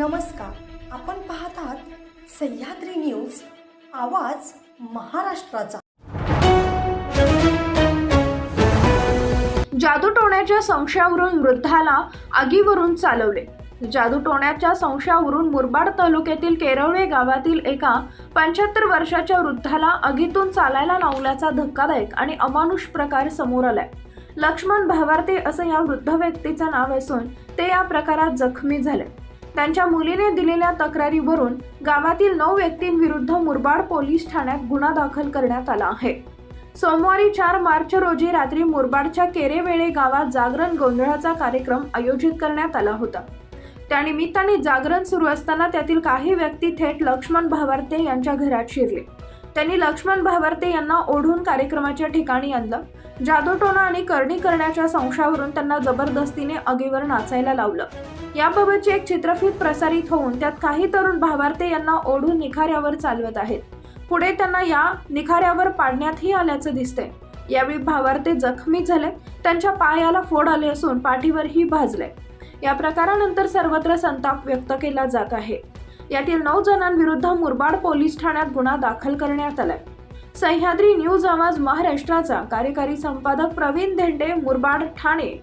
नमस्कार. आपण पाहत आहात सह्याद्री न्यूज आवाज महाराष्ट्राचा. जादूटोण्याच्या संशयावरून वृद्धाला आगीवरून चालवले. जादूटोण्याच्या संशयावरून मुरबाड तालुक्यातील केरवळे गावातील एका पंच्याहत्तर वर्षाच्या वृद्धाला आगीतून चालायला लावल्याचा धक्कादायक आणि अमानुष प्रकार समोर आलाय. लक्ष्मण भावार्ते असं या वृद्ध व्यक्तीचं नाव असून ते या प्रकारात जखमी झाले. त्यांच्या मुलीने दिलेल्या तक्रारीवरून गावातील नऊ व्यक्तींविरुद्ध मुरबाड पोलीस ठाण्यात गुन्हा दाखल करण्यात आला आहे. सोमवारी चार मार्च रोजी रात्री मुरबाडच्या केरेवेळे गावात जागरण गोंधळाचा कार्यक्रम आयोजित करण्यात आला होता. त्यानिमित्ताने जागरण सुरू असताना त्यातील काही व्यक्ती थेट लक्ष्मण भावार्ते यांच्या घरात शिरले. त्यांनी लक्ष्मण भावार्ते यांना ओढून कार्यक्रमाच्या ठिकाणी आणलं. जादूटोणा आणि करणी करण्याच्या संशयावरून त्यांना जबरदस्तीने आगीवर नाचायला लावलं. याबाबतची एक चित्रफित प्रसारित होऊन त्यात काही तरुण भावार्ते यांना ओढून निखाऱ्यावर चालवत आहेत. पुढे त्यांना या निखाऱ्यावर पाडण्यातही आल्याचं दिसतंय. यावेळी भावार्ते जखमी झाले. त्यांच्या पायाला फोड आले असून पाठीवरही भाजले. या प्रकारानंतर सर्वत्र संताप व्यक्त केला जात आहे. यातील नऊ जणांविरुद्ध मुरबाड पोलीस ठाण्यात गुन्हा दाखल करण्यात आलाय. सह्याद्री न्यूज आवाज महाराष्ट्राचा कार्यकारी संपादक प्रवीण धेंडे मुरबाड ठाणे.